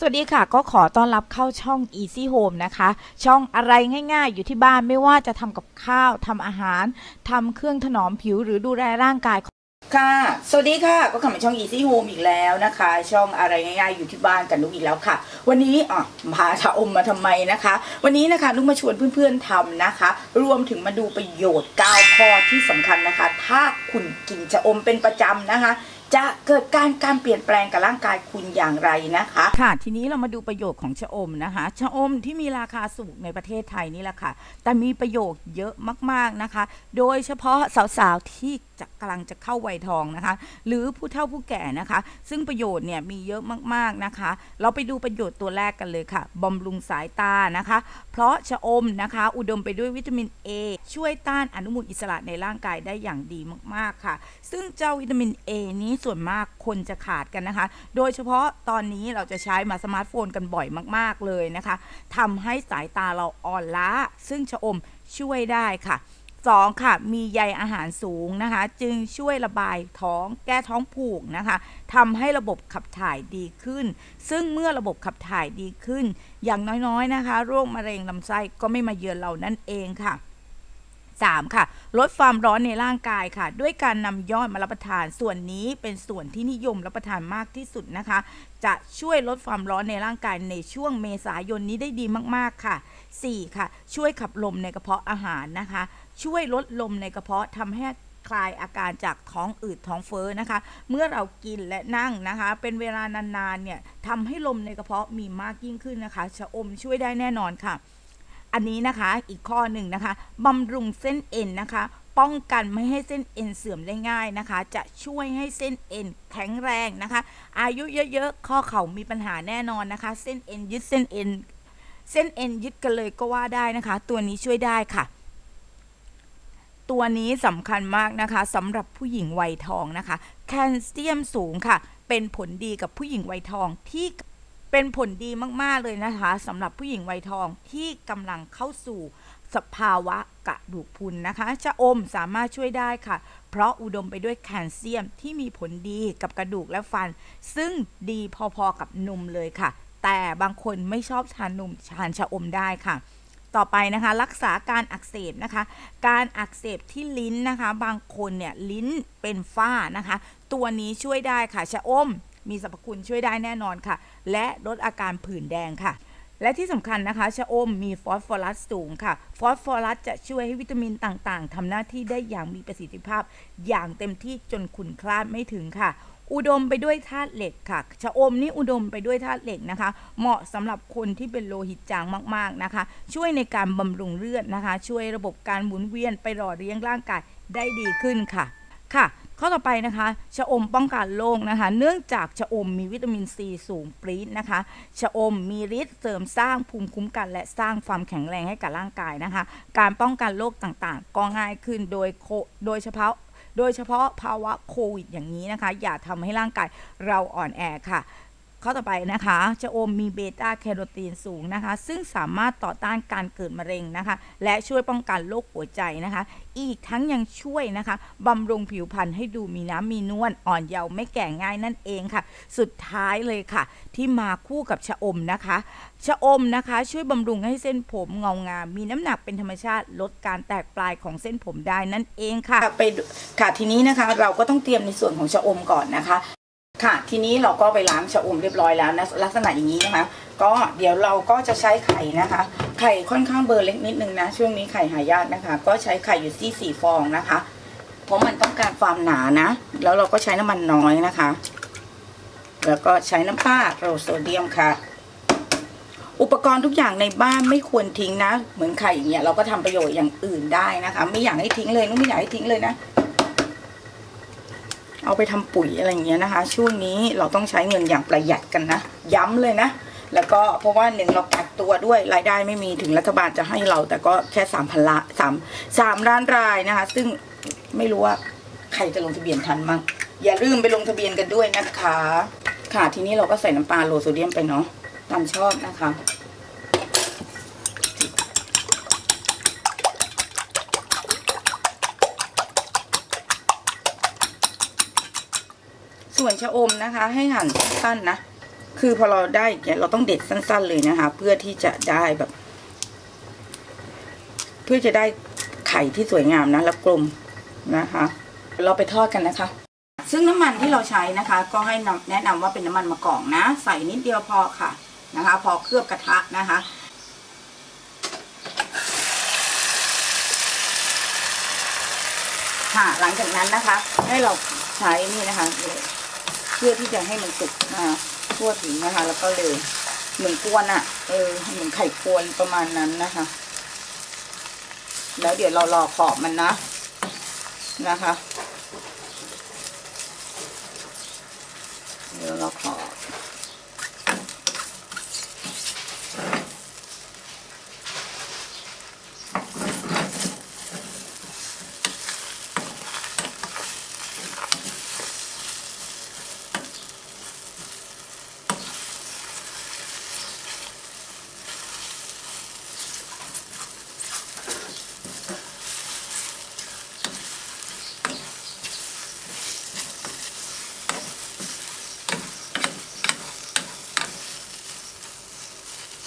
สวัสดีค่ะก็ขอต้อนรับเข้าช่อง Easy Home นะคะ ช่องอะไรง่ายๆ อยู่ที่บ้านไม่ว่าจะทำกับข้าวทำอาหารทำเครื่องถนอมผิวหรือดูแลร่างกายค่ะ สวัสดีค่ะ ก็กลับมาช่อง Easy Home อีกแล้วนะคะ ช่องอะไรง่ายๆ อยู่ที่บ้านกันนุกอีกแล้วค่ะ วันนี้อะพาชาอมมาทำไมนะคะ วันนี้นะคะนุกมาชวนเพื่อนๆทำนะคะ รวมถึงมาดูประโยชน์9ข้อที่สำคัญนะคะ ถ้าคุณกินชะอมเป็นประจำนะคะ จะเกิดการการเปลี่ยนแปลงกับร่างกายคุณอย่างไรนะคะ ค่ะ ทีนี้เรามาดูประโยชน์ของชะอมนะคะชะอมที่มีราคาสูงในประเทศไทยนี่แหละค่ะ แต่มีประโยชน์เยอะมากๆนะคะ โดยเฉพาะสาวๆที่ จะกำลังจะเข้าวัยทองนะคะ หรือผู้เฒ่าผู้แก่นะคะ ซึ่งประโยชน์เนี่ยมีเยอะมากๆนะคะ เราไปดูประโยชน์ตัวแรกกันเลยค่ะบำรุงสายตานะคะ เพราะชะอมนะคะ อุดมไปด้วยวิตามิน A ช่วยต้านอนุมูลอิสระในร่างกายได้อย่างดีมากๆค่ะ ซึ่งเจ้าวิตามิน A นี้ส่วนมากคนจะขาดกันนะคะ โดยเฉพาะตอนนี้เราจะใช้มาสมาร์ทโฟนกันบ่อยมาก ๆเลยนะคะทำให้สายตาเราอ่อนล้า ซึ่งชะอมช่วยได้ค่ะ 2. ค่ะมีใยอาหารสูงนะคะ จึงช่วยระบายท้องแก้ท้องผูกนะคะทำให้ระบบขับถ่ายดีขึ้น ซึ่งเมื่อระบบขับถ่ายดีขึ้น อย่างน้อยๆนะคะ โรคมะเร็งลำไส้ก็ไม่มาเยือนเรานั่นเองค่ะ 3. ค่ะ ลดความร้อนในร่างกายค่ะ ด้วยการนำยอดมารับประทานส่วนนี้เป็นส่วนที่นิยมรับประทานมากที่สุดนะคะ จะช่วยลดความร้อนในร่างกายในช่วงเมษายนนี้ได้ดีมากๆค่ะ 4. ค่ะ ช่วยขับลมในกระเพาะอาหารนะคะ ช่วยลดลมในกระเพาะทำให้คลายอาการจากท้องอืดท้องเฟ้อนะคะ เมื่อเรากินและนั่งนะคะ เป็นเวลานานๆเนี่ยทำให้ลมในกระเพาะมีมากยิ่งขึ้นนะคะชะอมช่วยได้แน่นอนค่ะ อันนี้นะคะอีกข้อหนึ่งนะคะบำรุงเส้นเอ็นนะคะ ป้องกันไม่ให้เส้นเอ็นเสื่อมได้ง่ายนะคะ จะช่วยให้เส้นเอ็นแข็งแรงนะคะ อายุเยอะๆข้อเข่ามีปัญหาแน่นอนนะคะ เส้นเอ็นยึดเส้นเอ็นเส้นเอ็นยึดกันเลยก็ว่าได้นะคะ ตัวนี้ช่วยได้ค่ะ ตัวนี้สำคัญมากนะคะสำหรับผู้หญิงวัยทองนะคะ แคลเซียมสูงค่ะ เป็นผลดีกับผู้หญิงวัยทองที่เป็นผลดีมาก ๆ เลยนะคะสำหรับผู้หญิงวัยทองที่กำลังเข้าสู่สภาวะกระดูกพุนนะคะชะอมสามารถช่วยได้ค่ะ เพราะอุดมไปด้วยแคลเซียมที่มีผลดีกับกระดูกและฟัน ซึ่งดีพอๆกับนมเลยค่ะ แต่บางคนไม่ชอบทานนมทานชะอมได้ค่ะ ต่อไปนะคะรักษาการอักเสบนะคะ การอักเสบที่ลิ้นนะคะ บางคนเนี่ยลิ้นเป็นฝ้านะคะ ตัวนี้ช่วยได้ค่ะชะอม มีสรรพคุณช่วยได้แน่นอนค่ะ และลดอาการผื่นแดงค่ะ และที่สำคัญนะคะชะอมมีฟอสฟอรัสสูงค่ะ ฟอสฟอรัสจะช่วยให้วิตามินต่างๆทำหน้าที่ได้อย่างมีประสิทธิภาพ อย่างเต็มที่จนคุณคลาดไม่ถึงค่ะ อุดมไปด้วยธาตุเหล็กค่ะ ชะอมนี่อุดมไปด้วยธาตุเหล็กนะคะ เหมาะสำหรับคนที่เป็นโลหิตจางมากๆนะคะ ช่วยในการบำรุงเลือดนะคะ ช่วยระบบการหมุนเวียนไปหล่อเลี้ยงร่างกายได้ดีขึ้นค่ะ ค่ะข้อต่อไปนะคะ ชะอมป้องกันโรคนะคะ เนื่องจากชะอมมีวิตามินซีสูงปรี๊ดนะคะ ชะอมมีฤทธิ์เสริมสร้างภูมิคุ้มกัน และสร้างความแข็งแรงให้กับร่างกายนะคะ การป้องกันโรคต่างๆ ก็ง่ายขึ้นโดยโคโดยเฉพาะ โดยเฉพาะภาวะโควิดอย่างนี้นะคะ อย่าทำให้ร่างกายเราอ่อนแอค่ะ ข้อต่อไปนะคะชะอมมีเบต้าแคโรทีนสูงนะคะ ซึ่งสามารถต่อต้านการเกิดมะเร็งนะคะ และช่วยป้องกันโรคหัวใจนะคะ อีกทั้งยังช่วยนะคะบำรุงผิวพรรณให้ดูมีน้ำมีนวลอ่อนเยาว์ไม่แก่ง่ายนั่นเองค่ะ สุดท้ายเลยค่ะ ที่มาคู่กับชะอมนะคะชะอมนะคะ ช่วยบำรุงให้เส้นผมเงางาม มีน้ำหนักเป็นธรรมชาติลดการแตกปลายของเส้นผมได้นั่นเองค่ะไปค่ะทีนี้นะคะ เราก็ต้องเตรียมในส่วนของชะอมก่อนนะคะ ค่ะ ทีนี้เราก็ไปล้างชะอมเรียบร้อยแล้วนะลักษณะอย่างนี้นะคะ ก็เดี๋ยวเราก็จะใช้ไข่นะคะ ไข่ค่อนข้างเบอร์เล็กนิดนึงนะช่วงนี้ไข่หายากนะคะ ก็ใช้ไข่อยู่ที่สี่ฟองนะคะ เพราะมันต้องการความหนานะ แล้วเราก็ใช้น้ำมันน้อยนะคะ แล้วก็ใช้น้ำปลาโรโซเดียมค่ะ อุปกรณ์ทุกอย่างในบ้านไม่ควรทิ้งนะ เหมือนไข่อย่างเงี้ยเราก็ทำประโยชน์อย่างอื่นได้นะคะ ไม่อยากให้ทิ้งเลยนุ้ไม่อยากให้ทิ้งเลยนะ เอาไปทำปุ๋ยอะไรอย่างเงี้ยนะคะ ช่วงนี้เราต้องใช้เงินอย่างประหยัดกันนะ ย้ำเลยนะ แล้วก็เพราะว่าหนึ่งเรากักตัวด้วยรายได้ไม่มีถึงรัฐบาลจะให้เรา แต่ก็แค่สามพันละสามสามล้านรายนะคะ ซึ่งไม่รู้ว่าใครจะลงทะเบียนทันมั้งอย่าลืมไปลงทะเบียนกันด้วยนะคะ ค่ะทีนี้เราก็ใส่น้ำปลาโลโซเดียมไปเนาะตามชอบนะคะ ส่วนชะอมนะคะ ให้หั่นสั้นๆนะ คือพอเราได้อย่างเงี้ยเราต้องเด็ดสั้น ๆเลยนะคะ เพื่อที่จะได้แบบ เพื่อจะได้ไข่ที่สวยงามนะแล้วกลมนะคะ เราไปทอดกันนะคะ ซึ่งน้ำมันที่เราใช้นะคะ ก็ให้นำแนะนำว่าเป็นน้ำมันมะกอกนะ ใส่นิดเดียวพอค่ะนะคะ พอเคลือบกระทะนะคะค่ะหลังจากนั้นนะคะ ให้เราใช้นี่นะคะ เพื่อที่จะให้มันสุกนะคะทั่วถึงนะคะ แล้วก็เลยเหมือนกวนอะ่ะ เออเหมือนไข่กวนประมาณนั้นนะคะ แล้วเดี๋ยวเรารอขอบมันนะนะคะ เดี๋ยวเราขอบเ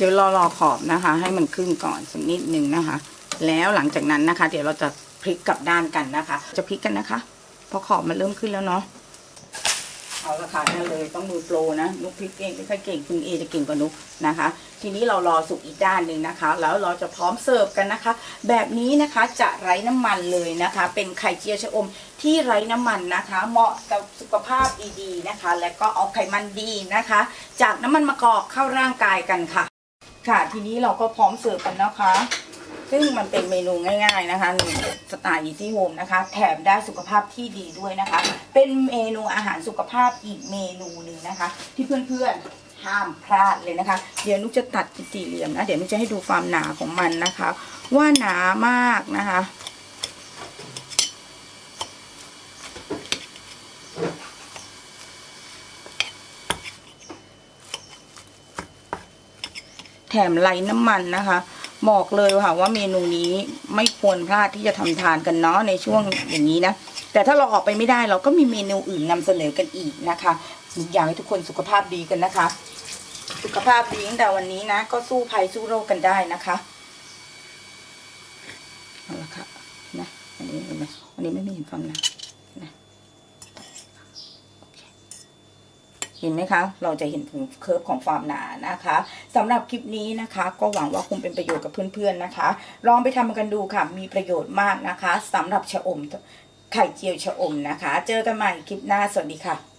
ดี๋ยวรอรอขอบนะคะ ให้มันขึ้นก่อนสักนิดนึงนะคะ แล้วหลังจากนั้นนะคะ เดี๋ยวเราจะพลิกกลับด้านกันนะคะ จะพลิกกันนะคะเพราะขอบมันเริ่มขึ้นแล้วเนาะเอาละค่ะนั่นเลยต้องมือโปรนะนุกพลิกเองไม่ค่อยเก่งคุณเอจะเก่งกว่านุกนะคะ ทีนี้เรารอสุกอีกด้านหนึ่งนะคะ แล้วเราจะพร้อมเสิร์ฟกันนะคะ แบบนี้นะคะจะไร้น้ำมันเลยนะคะ เป็นไข่เจียวชะอมที่ไร้น้ำมันนะคะ เหมาะกับสุขภาพดีๆนะคะ และก็เอาไขมันดีนะคะ จากน้ำมันมะกอกเข้าร่างกายกันค่ะ ค่ะทีนี้เราก็พร้อมเสิร์ฟกันนะคะ ซึ่งมันเป็นเมนูง่าย ๆนะคะนี่สไตล์อีซี่โฮมนะคะ แถมได้สุขภาพที่ดีด้วยนะคะ เป็นเมนูอาหารสุขภาพอีกเมนูหนึ่งนะคะ ที่เพื่อนๆห้ามพลาดเลยนะคะ เดี๋ยวนุกจะตัดเป็นสี่เหลี่ยมนะ เดี๋ยวนุกจะให้ดูความหนาของมันนะคะ ว่าหนามากนะคะ แถมไร้น้ำมันนะคะ บอกเลยค่ะว่าเมนูนี้ไม่ควรพลาดที่จะทำทานกันเนาะในช่วงอย่างนี้นะ แต่ถ้าเราออกไปไม่ได้เราก็มีเมนูอื่นนำเสนอกันอีกนะคะอยากให้ทุกคนสุขภาพดีกันนะคะ สุขภาพดีตั้งแต่วันนี้นะ ก็สู้ภัยสู้โรคกันได้นะคะเอาละค่ะนะอันนี้เห็นไหมอันนี้ไม่มีเห็นความหนานะ เห็นไหมคะ เราจะเห็นถึงเคิร์ฟของความหนานะคะสำหรับคลิปนี้นะคะ ก็หวังว่าคงเป็นประโยชน์กับเพื่อนๆนะคะ ลองไปทำกันดูค่ะ มีประโยชน์มากนะคะสำหรับชะอมไข่เจียวชะอมนะคะ เจอกันใหม่คลิปหน้า สวัสดีค่ะ